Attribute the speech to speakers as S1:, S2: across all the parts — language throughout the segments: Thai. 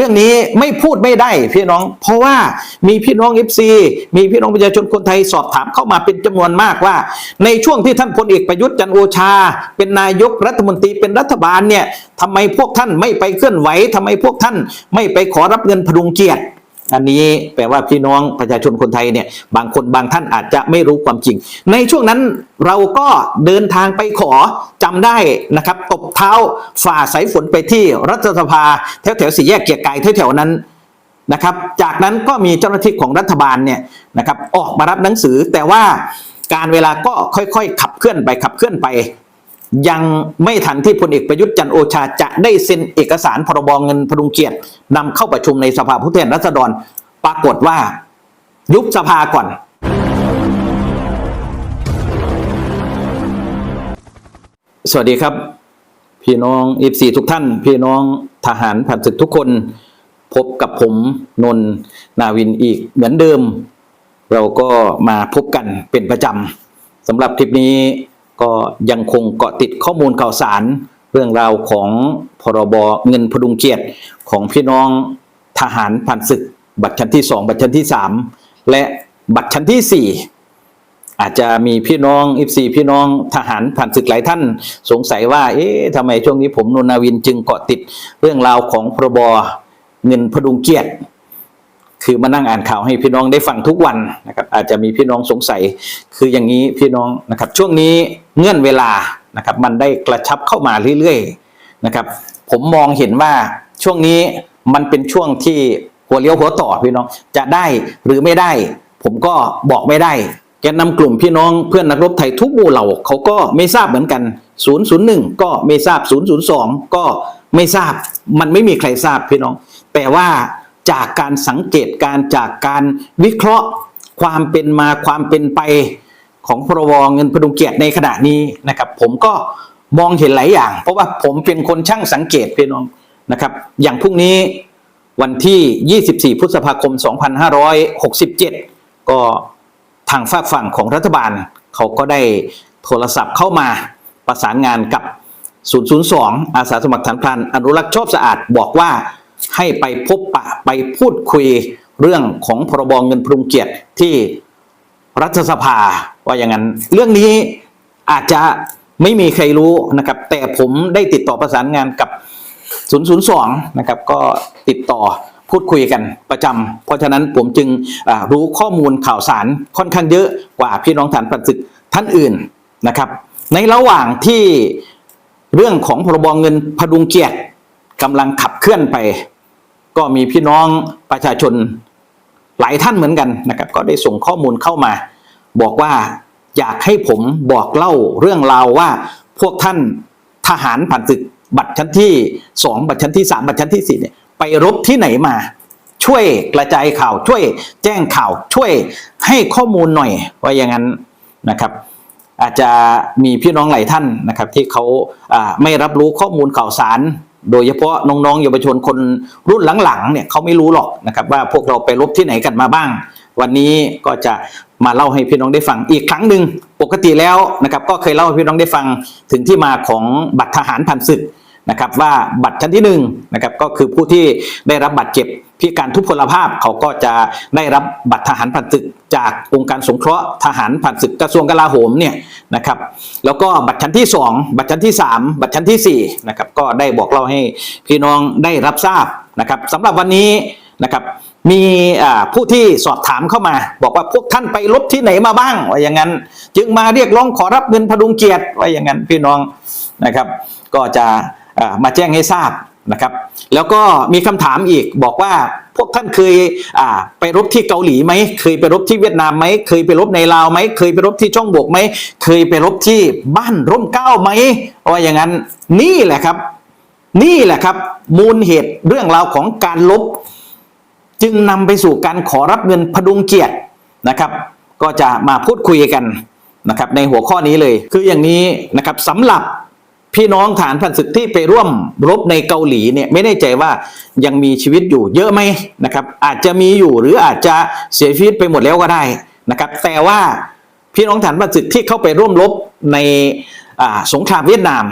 S1: รื่องนี้ไม่พูดไม่ได้พี่น้อง เพราะว่ามีพี่น้องเอฟซีมีพี่น้องประชาชนคนไทยสอบถามเข้ามาเป็นจำนวนมากว่า ในช่วงที่ท่านพลเอกประยุทธ์จันโอชา เป็นนายกรัฐมนตรีเป็นรัฐบาลเนี่ยทำไมพวกท่านไม่ไปเคลื่อนไหวทำไมพวกท่านไม่ไปขอรับเงินพดุงเกียรติ อันนี้แปลว่าพี่น้องประชาชนคนไทยเนี่ยบางคนบางท่านอาจจะไม่รู้ความจริง ในช่วงนั้นเราก็เดินทางไปขอจำได้นะครับตบเท้าฝ่าสายฝนไปที่รัฐสภาแถวแถวๆสี่แยกเกียรติกายแถวๆนั้นนะครับ จากนั้นก็มีเจ้าหน้าที่ของรัฐบาลเนี่ยนะครับออกมารับหนังสือแต่ว่าการเวลาก็ค่อยๆ ขับเคลื่อนไปขับเคลื่อนไป ยังไม่ทันที่พลเอกประยุทธ์จันโอชาจะได้เซ็นเอกสารพรบเงินพดุงเกียรตินำเข้าประชุมในสภาผู้แทนราษฎร ปรากฏว่า ยุบสภาก่อน สวัสดีครับ พี่น้องอีฟีทุกท่าน พี่น้องทหารผ่านศึกทุกคน พบกับผมนนท์นาวินอีกเหมือนเดิม เราก็มาพบกันเป็นประจำสำหรับคลิปนี้ ก็ยังคงเกาะติดข้อมูลข่าวสาร เรื่องราวของพรบเงินพดุงเกียรติของพี่น้องทหารผ่านศึก บัตรชั้นที่ 2 บัตรชั้นที่ 3 และบัตรชั้นที่ 4 อาจจะมีพี่น้องอิฟซีพี่น้องทหารผ่านศึกหลายท่านสงสัยว่า เอ๊ะทำไมช่วงนี้ผมนนนาวินจึงเกาะติดเรื่องราวของพรบเงินพดุงเกียรติคือมานั่งอ่านข่าวให้พี่น้องได้ฟังทุกวันนะครับอาจจะมีพี่น้องสงสัยคืออย่างนี้พี่น้องนะครับช่วงนี้ เงื่อนเวลานะครับมันได้กระชับเข้ามาเรื่อยๆนะครับ ผมมองเห็นว่าช่วงนี้มันเป็นช่วงที่หัวเลี้ยวหัวต่อพี่น้องจะได้หรือไม่ได้ ผมก็บอกไม่ได้แกนนำกลุ่มพี่น้องเพื่อนนักรบไทยทุกหมู่เหล่าเขาก็ไม่ทราบเหมือนกัน 001 ก็ไม่ทราบ 002 ก็ไม่ทราบมันไม่มีใครทราบพี่น้อง แต่ว่าจากการสังเกตการจากการวิเคราะห์ความเป็นมาความเป็นไป ของพรบเงินพดุงเกียรติในขณะนี้นะครับ ผมก็มองเห็นหลายอย่าง เพราะว่าผมเป็นคนช่างสังเกตพี่น้องนะครับ อย่างพรุ่งนี้วันที่ 24 พฤษภาคม 2567 ก็ทางฝากฝั่งของรัฐบาล เขาก็ได้โทรศัพท์เข้ามาประสานงานกับ 002 อาสาสมัครฐานพรานอนุรักษ์ชอบสะอาดบอกว่าให้ไปพบปะไปพูดคุยเรื่องของพรบเงินพรุงเกียรติที่ รัฐสภาว่าอย่างนั้น เรื่องนี้อาจจะไม่มีใครรู้นะครับ แต่ผมได้ติดต่อประสานงานกับ 002 นะครับ ก็ติดต่อพูดคุยกันประจำเพราะฉะนั้นผมจึงรู้ข้อมูลข่าวสารค่อนข้างเยอะกว่าพี่น้องฐานปฏิศึกท่านอื่นนะครับ ในระหว่างที่เรื่องของพรบเงินพดุงเกียรติกำลังขับเคลื่อนไป ก็มีพี่น้องประชาชน หลายท่านเหมือนกันนะครับ ก็ได้ส่งข้อมูลเข้ามา บอกว่าอยากให้ผมบอกเล่าเรื่องราวว่าพวกท่านทหารผ่านศึกบัตรชั้นที่สองบัตรชั้นที่สามบัตรชั้นที่สี่เนี่ยไปรบที่ไหนมา ช่วยกระจายข่าวช่วยแจ้งข่าวช่วยให้ข้อมูลหน่อยว่าอย่างนั้นนะครับอาจจะมีพี่น้องหลายท่านนะครับที่เขาไม่รับรู้ข้อมูลข่าวสาร โดยเฉพาะน้องๆเยาวชนคนรุ่นหลังๆเนี่ยเขาไม่รู้หรอกนะครับว่าพวกเราไปรบที่ไหนกันมาบ้าง วันนี้ก็จะมาเล่าให้พี่น้องได้ฟังอีกครั้งหนึ่งปกติแล้วนะครับก็เคยเล่าให้พี่น้องได้ฟังถึงที่มาของบัตรทหารผ่านศึก นะครับว่าบัตรชั้นที่หนึ่งนะครับก็คือผู้ที่ได้รับบาดเจ็บพิการทุพพลภาพเขาก็จะได้รับบัตรทหารผ่านศึกจากองค์การสงเคราะห์ทหารผ่านศึกกระทรวงกลาโหมเนี่ยนะครับแล้วก็บัตรชั้นที่ 2 บัตรชั้นที่ 3 บัตรชั้นที่4นะครับก็ได้บอกเล่าให้พี่น้องได้รับทราบนะครับสำหรับวันนี้นะครับมีผู้ที่สอบถามเข้ามา บอกว่าพวกท่านไปลบที่ไหนมาบ้างว่าอย่างนั้น จึงมาเรียกร้องขอรับเงินพดุงเกียรติว่าอย่างนั้นพี่น้องนะครับ ก็จะ มาแจ้งให้ทราบนะครับแล้วก็มีคำถามอีกบอกว่าพวกท่านเคยไปรบที่เกาหลีไหมเคยไปรบที่เวียดนามไหมเคยไปรบในลาวไหมเคยไปรบที่ช่องบกไหมเคยไปรบที่บ้านร่มเก้าไหมว่าอย่างนั้นนี่แหละครับ นี่แหละครับ มูลเหตุเรื่องราวของการลบ จึงนำไปสู่การขอรับเงินพดุงเกียรตินะครับ ก็จะมาพูดคุยกันนะครับในหัวข้อนี้เลย คืออย่างนี้นะครับสำหรับ พี่น้องฐานพันศึกที่ไปร่วมรบในเกาหลีเนี่ยไม่แน่ใจว่ายังมีชีวิตอยู่เยอะไหมนะครับ อาจจะมีอยู่หรืออาจจะเสียชีวิตไปหมดแล้วก็ได้นะครับ แต่ว่าพี่น้องฐานพันศึกที่เข้าไปร่วมรบในสงครามเวียดนาม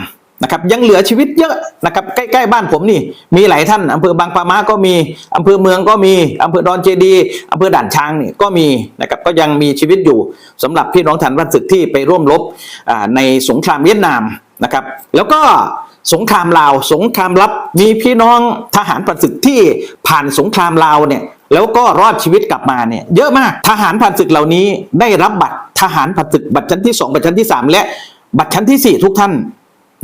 S1: นะครับยังเหลือชีวิตเยอะนะครับใกล้ๆบ้านผมนี่ มีหลายท่านอำเภอบางปะมาก็มีอำเภอเมืองก็มีอำเภอดอนเจดีอำเภอด่านช้างนี่ก็มีนะครับก็ยังมีชีวิตอยู่สำหรับพี่น้องฐานรัฐศึกที่ไปร่วมรบในสงครามเวียดนามนะครับ แล้วก็สงครามลาว สงครามลับมีพี่น้องทหารประศึกที่ผ่านสงครามลาวเนี่ยแล้วก็รอดชีวิตกลับมาเนี่ยเยอะมากทหารผ่านศึกเหล่านี้ได้รับบัตรทหารผ่านศึกบัตรชั้นที่สองบัตรชั้นที่สามและบัตรชั้นที่สี่ทุกท่าน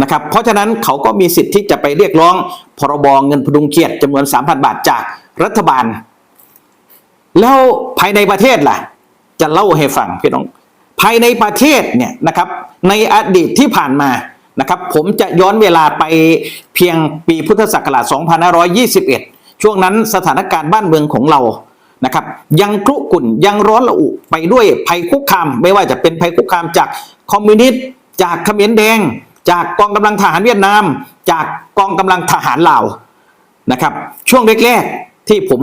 S1: นะครับเพราะฉะนั้นเขาก็มีสิทธิ์ที่จะไปเรียกร้องพรบเงินพดุงเกียรติจำนวน 3,000 บาทจากรัฐบาล แล้วภายในประเทศล่ะ จะเล่าให้ฟังพี่น้องภายในประเทศเนี่ยนะครับในอดีตที่ผ่านมานะครับผมจะย้อนเวลาไปเพียงปีพุทธศักราช 2521 ช่วงนั้นสถานการณ์บ้านเมืองของเรานะครับยังครุกุ่นยังร้อนระอุไปด้วยภัยคุกคาม ไม่ว่าจะเป็นภัยคุกคามจากคอมมิวนิสต์จากเขมรแดง จากกองกำลังทหารเวียดนาม จากกองกำลังทหารลาวนะครับ ช่วงแรกๆที่ผม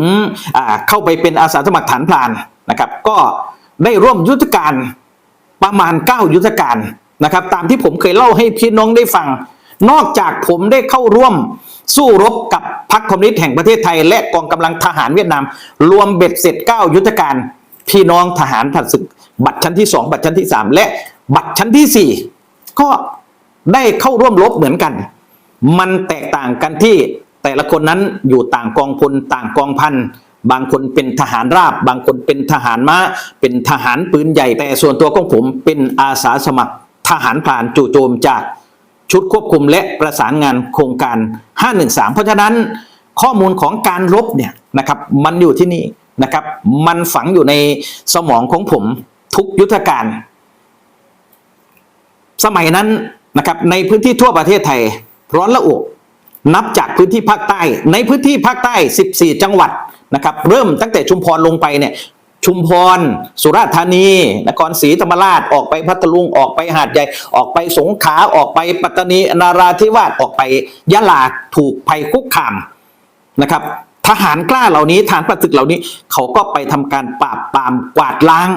S1: เข้าไปเป็นอาสาสมัครฐานพลานนะครับ ก็ได้ร่วมยุทธการประมาณ 9 ยุทธการนะครับ ตามที่ผมเคยเล่าให้พี่น้องได้ฟัง นอกจากผมได้เข้าร่วมสู้รบกับพรรคคอมมิวนิสต์แห่งประเทศไทย และกองกำลังทหารเวียดนาม รวมเบ็ดเสร็จ 9 ยุทธการพี่น้องทหารผ่านศึก บัตรชั้นที่ 2 บัตรชั้นที่ 3 และบัตรชั้นที่ 4 ก็ ได้เข้าร่วมรบเหมือนกัน มันแตกต่างกันที่แต่ละคนนั้นอยู่ต่างกองพลต่างกองพันบางคนเป็นทหารราบ บางคนเป็นทหารม้า เป็นทหารปืนใหญ่ แต่ส่วนตัวของผมเป็นอาสาสมัครทหารพรานจู่โจมจากชุดควบคุมและประสานงานโครงการ 513 เพราะฉะนั้นข้อมูลของการรบเนี่ยนะครับมันอยู่ที่นี่นะครับ มันฝังอยู่ในสมองของผมทุกยุทธการ สมัยนั้น นะครับในพื้นที่ทั่วประเทศไทย ร้อนละอุนับจากพื้นที่ภาคใต้ ในพื้นที่ภาคใต้ 14 จังหวัดนะครับเริ่มตั้งแต่ชุมพรลงไปเนี่ยชุมพร สุราษฎร์ธานี นครศรีธรรมราช ออกไปพัทลุง ออกไปหาดใหญ่ ออกไปสงขลา ออกไปปัตตานี นาราธิวาส ออกไปยะลา ถูกภัยคุกคามนะครับ ทหารกล้าเหล่านี้ ทหารประศึกเหล่านี้ เขาก็ไปทำการปราบปรามกวาดล้าง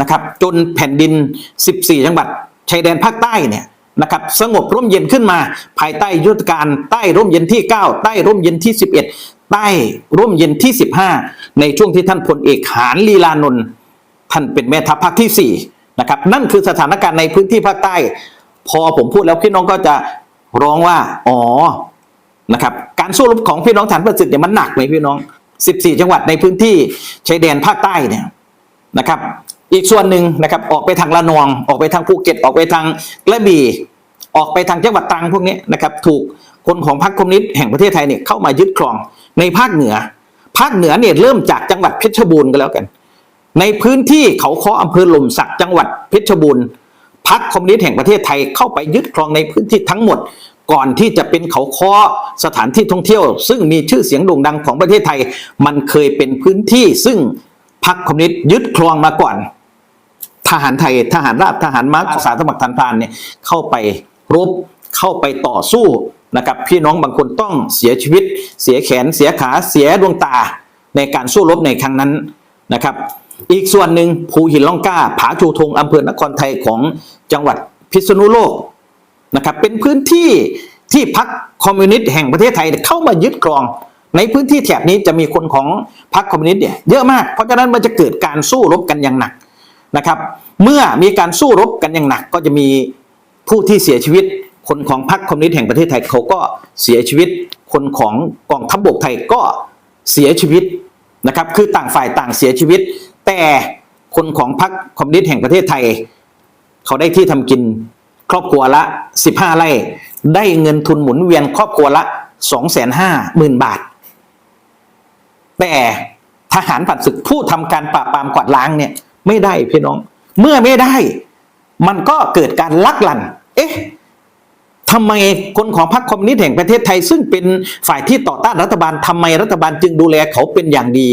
S1: นะครับ จนแผ่นดิน 14 จังหวัด ชายแดนภาคใต้เนี่ย นะครับสงบร่มเย็นขึ้นมา ภายใต้ยุทธการใต้ร่มเย็นที่ 9 ใต้ร่มเย็นที่ 11 ใต้ร่มเย็นที่ 15 ในช่วงที่ท่านพลเอกหานลีลานนท์ท่านเป็นแม่ทัพภาคที่4นะครับนั่นคือสถานการณ์ในพื้นที่ภาคใต้ พอผมพูดแล้วพี่น้องก็จะร้องว่าอ๋อนะครับการสู้รบของพี่น้องฐานประสิทธิ์เนี่ยมันหนักไหมพี่น้อง 14 จังหวัดในพื้นที่ชายแดนภาคใต้เนี่ยนะครับ อีกส่วนหนึ่งนะครับออกไปทางละนอง ออกไปทางภูเก็ตออกไปทางกระบี่ ออกไปทางจังหวัดตรังพวกนี้นะครับถูกคนของพรรคคอมมิวนิสต์แห่งประเทศไทยเนี่ยเข้ามายึดครองในภาคเหนือ ภาคเหนือเนี่ยเริ่มจากจังหวัดเพชรบูรณ์กันแล้วกัน ในพื้นที่เขาค้ออำเภอหล่มสักจังหวัดเพชรบูรณ์พรรคคอมมิวนิสต์แห่งประเทศไทยเข้าไปยึดครองในพื้นที่ทั้งหมด ก่อนที่จะเป็นเขาค้อสถานที่ท่องเที่ยว ซึ่งมีชื่อเสียงโด่งดังของประเทศไทย มันเคยเป็นพื้นที่ ซึ่งพรรคคอมมิวนิสต์ยึดครองมาก่อน ทหารไทยทหารราบทหารม้าอาสาสมัครทหารพานเนี่ยเข้าไป รบเข้าไปต่อสู้นะครับพี่น้องบางคนต้องเสียชีวิต เสียแขนเสียขาเสียดวงตาในการสู้รบในครั้งนั้นนะครับ อีกส่วนหนึ่งภูหินล่องกล้า ผาชูธงอำเภอนครไทยของจังหวัดพิษณุโลกนะครับเป็นพื้นที่ที่พรรคคอมมิวนิสต์แห่งประเทศไทยเข้ามายึดครอง ในพื้นที่แถบนี้จะมีคนของพรรคคอมมิวนิสต์เนี่ยเยอะมากเพราะฉะนั้นมันจะเกิดการสู้รบกันอย่างหนักนะครับ เมื่อมีการสู้รบกันอย่างหนักก็จะมี ผู้ที่เสียชีวิต คนของพรรคคอมมิวนิสต์แห่งประเทศไทยเขาก็เสียชีวิต คนของกองทัพบกไทยก็เสียชีวิตนะครับ คือต่างฝ่ายต่างเสียชีวิต แต่คนของพรรคคอมมิวนิสต์แห่งประเทศไทย เขาได้ที่ทำกินครอบครัวละ 15 ไร่ ได้เงินทุนหมุนเวียนครอบครัวละ 250,000 บาท แต่ทหารผัดศึกผู้ทำการปราบปรามกวาดล้างเนี่ยไม่ได้พี่น้อง เมื่อไม่ได้ มันก็เกิดการลักลั่น เอ๊ะทำไมคนของพรรคคอมมิวนิสต์แห่งประเทศไทย ซึ่งเป็นฝ่ายที่ต่อต้านรัฐบาลทำไมรัฐบาลจึงดูแลเขาเป็นอย่างดี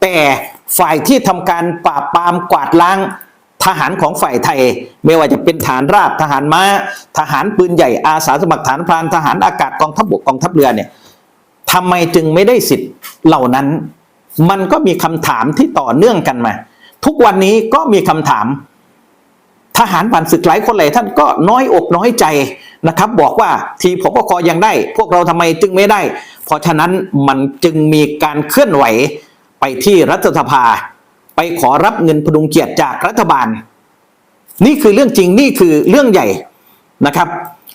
S1: แต่ฝ่ายที่ทำการปราบปรามกวาดล้างทหารของฝ่ายไทย ไม่ว่าจะเป็นฐานราบทหารม้า ทหารปืนใหญ่อาสาสมัครฐานพรานทหารอากาศกองทัพบกกองทัพเรือเนี่ยทำไมจึงไม่ได้สิทธิ์เหล่านั้น มันก็มีคำถามที่ต่อเนื่องกันมา ทุกวันนี้ก็มีคำถาม หารผ่านศึกหลายคนหลายท่านก็น้อยอกน้อยใจนะครับ บอกว่าทีพบคยังได้ พวกเราทำไมจึงไม่ได้ เพราะฉะนั้นมันจึงมีการเคลื่อนไหวไปที่รัฐสภา ไปขอรับเงินพดุงเกียรติจากรัฐบาล นี่คือเรื่องจริงนี่คือเรื่องใหญ่นะครับ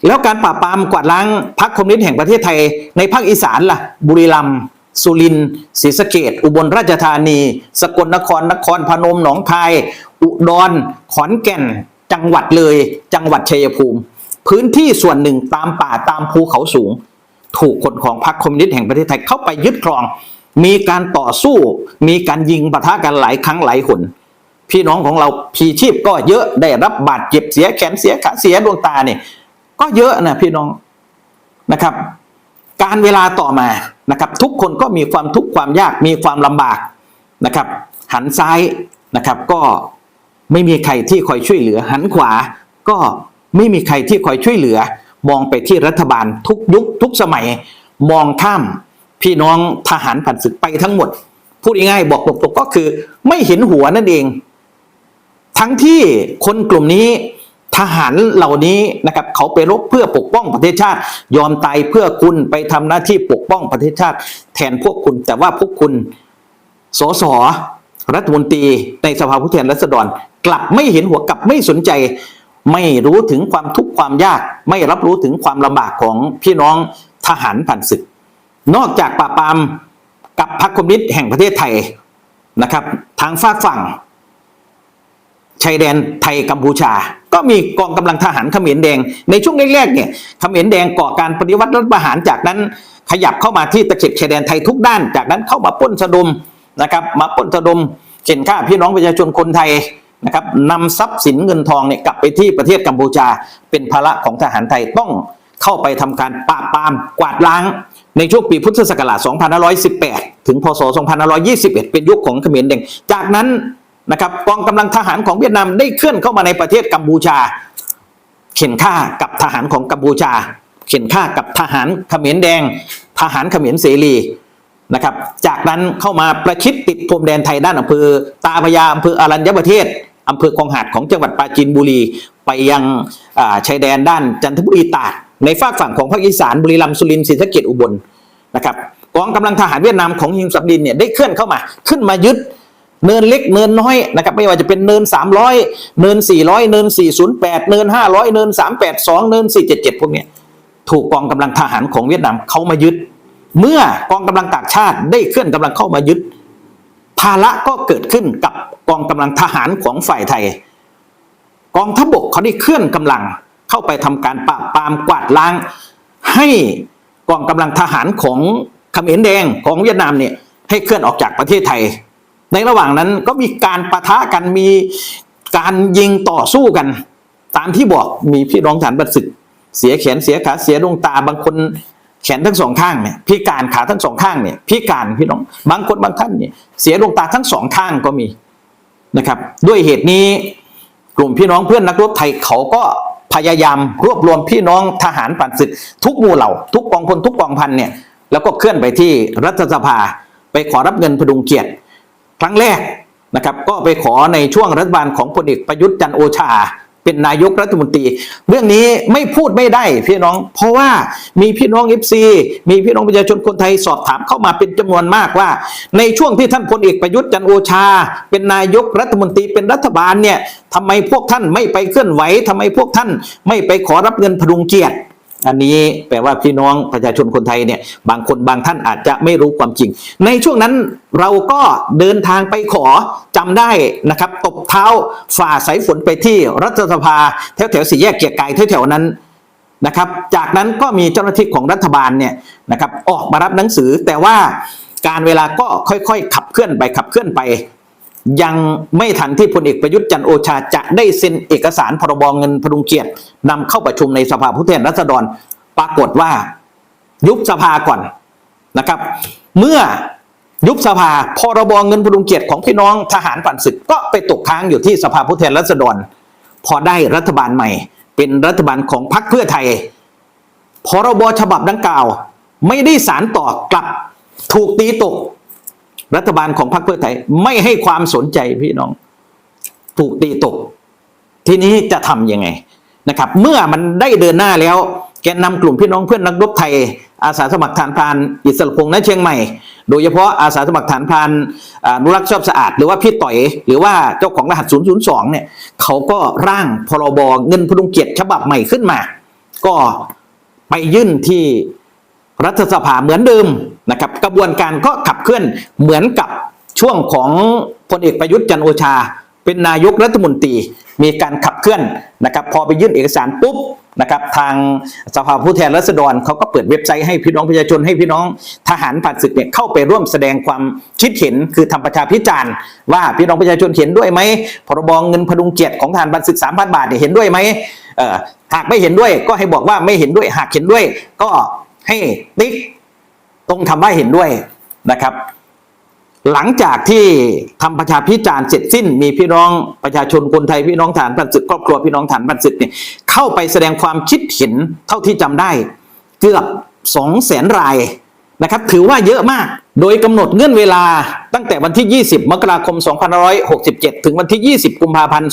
S1: แล้วการปราบปรามกวาดล้างพรรคคอมมิวนิสต์แห่งประเทศไทย ในภาคอีสานล่ะ บุรีรัมย์สุรินทร์ศรีสะเกดอุบลราชธานี สกลนครนครพนมหนองคาย อุดรขอนแก่น จังหวัดเลย จังหวัดชัยภูมิ พื้นที่ส่วนหนึ่งตามป่าตามภูเขาสูง ถูกคนของพรรคคอมมิวนิสต์แห่งประเทศไทยเข้าไปยึดครอง มีการต่อสู้ มีการยิงปะทะกันหลายครั้งหลายหนพี่น้องของเราพีชีพก็เยอะได้รับบาดเจ็บเสียแขนเสียขาเสียดวงตาเนี่ยก็เยอะนะพี่น้องนะครับ การเวลาต่อมานะครับ ทุกคนก็มีความทุกข์ความยากมีความลำบากนะครับ หันซ้ายนะครับก็ ไม่มีใครที่คอยช่วยเหลือหันขวา ก็ไม่มีใครที่คอยช่วยเหลือ มองไปที่รัฐบาลทุกยุคทุกสมัย มองข้ามพี่น้องทหารผ่านศึกไปทั้งหมด พูดง่ายๆบอกตรงๆก็คือ ไม่เห็นหัวนั่นเอง ทั้งที่คนกลุ่มนี้ทหารเหล่านี้นะครับเขาไปรบเพื่อปกป้องประเทศชาติ ยอมตายเพื่อคุณไปทำหน้าที่ปกป้องประเทศชาติ แทนพวกคุณแต่ว่าพวกคุณสส รัฐมนตรีในสภาผู้แทนราษฎร กลับไม่เห็นหัวกลับไม่สนใจ ไม่รู้ถึงความทุกข์ความยาก ไม่รับรู้ถึงความลำบากของพี่น้องทหารผ่านศึก นอกจากปราบปรามกับพรรคคอมมิวนิสต์แห่งประเทศไทยนะครับ ทางฝากฝั่งชายแดนไทยกัมพูชา ก็มีกองกำลังทหารเขมรแดง ในช่วงแรกๆเนี่ยเขมรแดงก่อการปฏิวัติรัฐประหารจากนั้นขยับเข้ามาที่ตะเข็บชายแดนไทยทุกด้าน จากนั้นเข้ามาป้นสะดม นะครับมาปล้นสะดมเข็นฆ่าพี่น้องประชาชนคนไทยนะครับนำทรัพย์สินเงินทองเนี่ยกลับไปที่ประเทศกัมพูชา เป็นภาระของทหารไทยต้องเข้าไปทำการปราบปรามกวาดล้าง ในช่วงปีพุทธศักราช 2518 ถึงพศ 2521 เป็นยุคของเขมรแดงจากนั้นนะครับกองกำลังทหารของเวียดนามได้เคลื่อนเข้ามาในประเทศกัมพูชา เข็นฆ่ากับทหารของกัมพูชา เข็นฆ่ากับทหารเขมรแดง ทหารเขมรเสรี นะครับ จากนั้นเข้ามาประชิดติดพรมแดนไทยด้านอำเภอตาพยาอำเภออารัญญประเทศอำเภอคลองหาดของจังหวัดปราจีนบุรี ไปยังชายแดนด้านจันทบุรีตาดในฝากฝั่งของภาคอีสานบุรีรัมย์สุรินทร์ศรีสะเกษอุบลนะครับกองกำลังทหารเวียดนามของฮิมสับดินเนี่ยได้เคลื่อนเข้ามาขึ้นมายึดเนินเล็กเนินน้อยนะครับไม่ว่าจะเป็นเนิน 300 เนิน 400 เนิน 408 เนิน 500 เนิน 382 เนิน 477 พวกเนี้ยถูกกองกำลังทหารของเวียดนามเขามายึด เมื่อกองกำลังต่างชาติได้เคลื่อนกำลังเข้ามายึด ภาระก็เกิดขึ้นกับกองกำลังทหารของฝ่ายไทย กองทัพบกเขาได้เคลื่อนกำลังเข้าไปทำการปราบปรามกวาดล้าง ให้กองกำลังทหารของเขมรแดงของเวียดนามเนี่ยให้เคลื่อนออกจากประเทศไทย ในระหว่างนั้นก็มีการประทะกันมีการยิงต่อสู้กัน ตามที่บอกมีพี่น้องฐานบัตรศึก เสียแขนเสียขาเสียดวงตาบางคน แขนทั้งสองข้างเนี่ยพิการขาทั้งสองข้างเนี่ยพิการพี่น้องบางคนบางท่านเนี่ยเสียดวงตาทั้งสองข้างก็มีนะครับ ด้วยเหตุนี้กลุ่มพี่น้องเพื่อนนักรบไทยเขาก็พยายามรวบรวมพี่น้องทหารผ่านศึก ทุกหมู่เหล่า ทุกกองพลทุกกองพันเนี่ยแล้วก็เคลื่อนไปที่รัฐสภา ไปขอรับเงินพดุงเกียรติครั้งแรกนะครับ ก็ไปขอในช่วงรัฐบาลของพลเอกประยุทธ์จันทร์โอชา เป็นนายกรัฐมนตรี เรื่องนี้ไม่พูดไม่ได้พี่น้อง เพราะว่ามีพี่น้องเอฟซีมีพี่น้องประชาชนคนไทยสอบถามเข้ามาเป็นจำนวนมากว่า ในช่วงที่ท่านพลเอกประยุทธ์จันโอชา เป็นนายกรัฐมนตรีเป็นรัฐบาลเนี่ยทำไมพวกท่านไม่ไปเคลื่อนไหวทำไมพวกท่านไม่ไปขอรับเงินพดุงเกียรติ อันนี้แปลว่าพี่น้องประชาชนคนไทยเนี่ยบางคนบางท่านอาจจะไม่รู้ความจริง ในช่วงนั้นเราก็เดินทางไปขอจำได้นะครับ ตบเท้าฝ่าสายฝนไปที่รัฐสภาแถวแถวสี่แยกเกียรติกายแถวๆนั้นนะครับ จากนั้นก็มีเจ้าหน้าที่ของรัฐบาลเนี่ยนะครับออกมารับหนังสือแต่ว่าการเวลาก็ค่อยๆ ขับเคลื่อนไปขับเคลื่อนไป ยังไม่ทันที่พลเอกประยุทธ์จันโอชาจะได้เซ็นเอกสารพรบเงินพดุงเกียรตินำเข้าประชุมในสภาผู้แทนราษฎร ปรากฏว่ายุบสภาก่อนนะครับ เมื่อยุบสภาพรบเงินพดุงเกียรติของพี่น้องทหารผ่านศึกก็ไปตกค้างอยู่ที่สภาผู้แทนราษฎร พอได้รัฐบาลใหม่ เป็นรัฐบาลของพรรคเพื่อไทยพรบฉบับดังกล่าว ไม่ได้สารต่อกลับถูกตีตก รัฐบาลของพรรคเพื่อไทยไม่ให้ความสนใจพี่น้อง ถูกตีตก ทีนี้จะทำยังไงนะครับ เมื่อมันได้เดินหน้าแล้ว แกนนำกลุ่มพี่น้องเพื่อนนักรบไทย อาสาสมัครฐานพานอิสระพงษ์ณเชียงใหม่ โดยเฉพาะอาสาสมัครฐานพานอ่าอนุรักษ์ชอบสะอาด หรือว่าพี่ต่อย หรือว่าเจ้าของรหัส 002 เนี่ยเขาก็ร่างพรบเงินพดุงเกียรติฉบับใหม่ขึ้นมา ก็ไปยื่นที่ รัฐสภาเหมือนเดิมนะครับ กระบวนการก็ขับเคลื่อนเหมือนกับช่วงของพลเอกประยุทธ์จันโอชา เป็นนายกรัฐมนตรีมีการขับเคลื่อนนะครับ พอไปยื่นเอกสารปุ๊บนะครับ ทางสภาผู้แทนราษฎรเขาก็เปิดเว็บไซต์ให้พี่น้องประชาชนให้พี่น้องทหารผ่านศึกเนี่ยเข้าไปร่วมแสดงความคิดเห็นคือทำประชาพิจารณ์ว่าพี่น้องประชาชนเห็นด้วยไหมพรบเงินพดุงเกียรติของทหารผ่านศึกสามพันบาทเนี่ยเห็นด้วยไหมหากไม่เห็นด้วยก็ให้บอกว่าไม่เห็นด้วยหากเห็นด้วย ก็ ให้ติ๊กตรงทำว่าเห็นด้วยนะครับ หลังจากที่ทำประชาพิจารณ์เสร็จสิ้น มีพี่น้องประชาชนคนไทยพี่น้องฐานพันศึกครอบครัวพี่น้องฐานพันศึกเนี่ยเข้าไปแสดงความคิดเห็นเท่าที่จำได้ เกือบ2องแสนรายนะครับ ถือว่าเยอะมากโดยกำหนดเงื่อนเวลาตั้งแต่วันที่ 20 มกราคม 2567 ถึงวันที่ 20 กุมภาพันธ์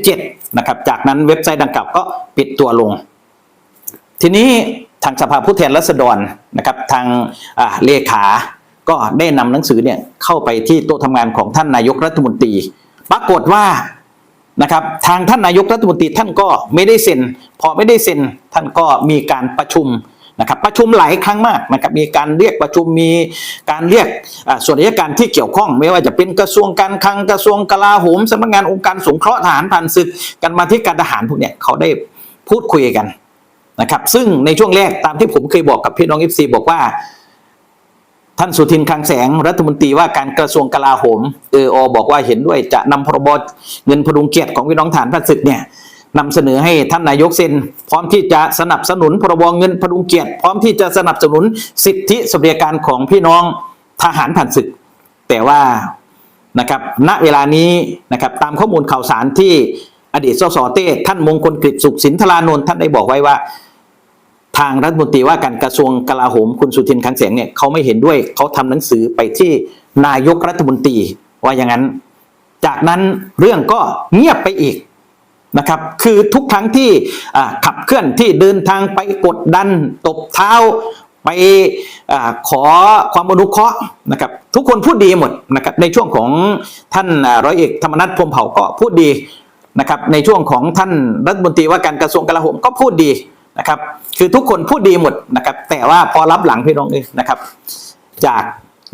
S1: 2567 นะครับ จากนั้นเว็บไซต์ดังกล่าวก็ปิดตัวลง ทีนี้ ทางสภาผู้แทนราษฎรนะครับทางเลขาก็ได้นำหนังสือเนี่ยเข้าไปที่โต๊ะทำงานของท่านนายกรัฐมนตรี ปรากฏว่านะครับทางท่านนายกรัฐมนตรีท่านก็ไม่ได้เซ็น พอไม่ได้เซ็นท่านก็มีการประชุมนะครับประชุมหลายครั้งมากนะครับมีการเรียกประชุมมีการเรียกส่วนราชการที่เกี่ยวข้อง ไม่ว่าจะเป็นกระทรวงการคลังกระทรวงกลาโหมสำนักงานองค์การสงเคราะห์ทหารผ่านศึกกันมาที่การทหารพวกเนี้ยเขาได้พูดคุยกัน นะครับ ซึ่งในช่วงแรกตามที่ผมเคยบอกกับพี่น้องเอฟซีบอกว่า ท่านสุทินคลังแสงรัฐมนตรีว่าการกระทรวงกลาโหมเอออบอกว่าเห็นด้วยจะนำพรบเงินพดุงเกียรติของพี่น้องฐานพระศึกเนี่ยนำเสนอให้ท่านนายกเซ็น พร้อมที่จะสนับสนุนพรบเงินพดุงเกียรติ พร้อมที่จะสนับสนุนสิทธิสวัสดิการของพี่น้องทหารผ่านศึก แต่ว่านะครับณเวลานี้นะครับตามข้อมูลข่าวสารที่อดีตสสเต้ท่านมงคลกฤษสุขสินธารานนท์ท่านได้บอกไว้ว่า ทางรัฐมนตรีว่าการกระทรวงกลาโหมคุณสุทินคังแสงเนี่ยเขาไม่เห็นด้วยเขาทำหนังสือไปที่นายกรัฐมนตรีว่าอย่างนั้น จากนั้นเรื่องก็เงียบไปอีกนะครับ คือทุกครั้งที่ขับเคลื่อนที่เดินทางไปกดดันตบเท้าไปอขอความอนุเคราะห์นะครับ ทุกคนพูดดีหมดนะครับในช่วงของท่านร้อยเอกธรรมนัฐพรมเผ่าก็พูดดีนะครับในช่วงของท่านรัฐมนตรีว่าการกระทรวงกลาโหมก็พูดดี นะครับ คือทุกคนพูดดีหมดนะครับ แต่ว่าพอรับหลังพี่น้องเอยนะครับ จาก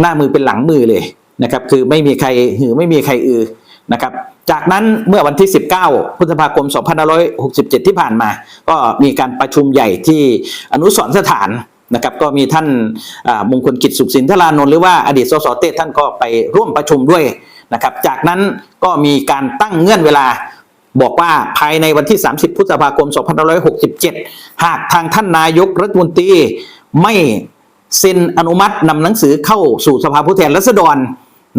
S1: หน้ามือเป็นหลังมือเลยนะครับ คือไม่มีใครหือไม่มีใครอือนะครับ จากนั้นเมื่อวันที่ 19พฤษภาคม 2567 ที่ผ่านมา ก็มีการประชุมใหญ่ที่อนุสรณ์สถานนะครับก็มีท่านมงคลกิจสุขสินธารานนท์หรือว่าอดีตสสเต้ท่านก็ไปร่วมประชุมด้วยนะครับ จากนั้นก็มีการตั้งเงื่อนเวลา บอกว่าภายในวันที่ 30 พฤษภาคม 2567 หากทางท่านนายกรัฐมนตรีไม่เซ็นอนุมัตินำหนังสือเข้าสู่สภาผู้แทนราษฎร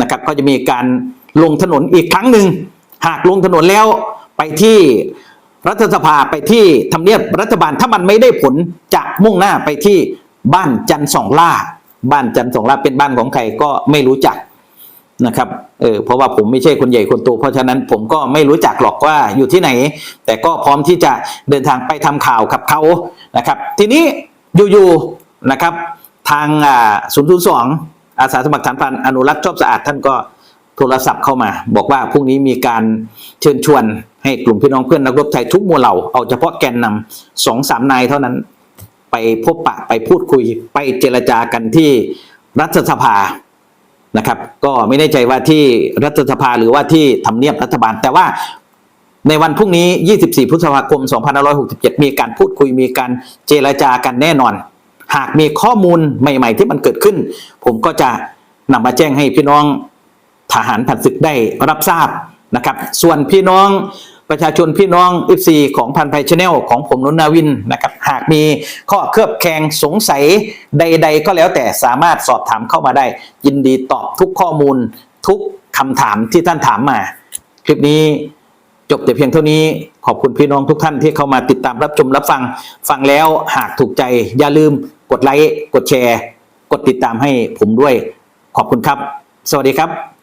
S1: นะครับก็จะมีการลงถนนอีกครั้งหนึ่ง หากลงถนนแล้วไปที่รัฐสภาไปที่ทำเนียบรัฐบาลถ้ามันไม่ได้ผลจะมุ่งหน้าไปที่บ้านจันทร์สองล่า บ้านจันทร์สองล่าเป็นบ้านของใครก็ไม่รู้จัก นะครับเออเพราะว่าผมไม่ใช่คนใหญ่คนโตเพราะฉะนั้นผมก็ไม่รู้จักหรอกว่าอยู่ที่ไหน แต่ก็พร้อมที่จะเดินทางไปทำข่าวกับเขานะครับ ทีนี้อยู่ๆนะครับ ทางอ่าศูนย์ศูนย์สองอาสาสมัครฐานพรานอนุรักษ์ชอบสะอาดท่านก็โทรศัพท์เข้ามา บอกว่าพรุ่งนี้มีการเชิญชวนให้กลุ่มพี่น้องเพื่อนนักรบไทยทุกหมู่เหล่าเอาเฉพาะแกนนำสองสามนายเท่านั้น ไปพบปะไปพูดคุยไปเจรจากันที่รัฐสภา นะครับ ก็ไม่แน่ใจว่าที่รัฐสภาหรือว่าที่ทำเนียบรัฐบาล แต่ว่าในวันพรุ่งนี้ 24 พฤษภาคม 2567 มีการพูดคุยมีการเจรจากันแน่นอน หากมีข้อมูลใหม่ ๆ ที่มันเกิดขึ้น ผมก็จะนำมาแจ้งให้พี่น้องทหารผ่านศึกได้รับทราบนะครับ ส่วนพี่น้อง ประชาชนพี่น้อง FC ของพันไพชแนลของผมนุนนาวินนะครับหากมีข้อเคลือบแคลงสงสัยใด ๆ ก็แล้วแต่สามารถสอบถามเข้ามาได้ ยินดีตอบทุกข้อมูลทุกคำถามที่ท่านถามมา คลิปนี้จบแต่เพียงเท่านี้ขอบคุณพี่น้องทุกท่านที่เข้ามาติดตามรับชมรับฟัง ฟังแล้วหากถูกใจอย่าลืมกดไลค์กดแชร์ กดติดตามให้ผมด้วย ขอบคุณครับ สวัสดีครับ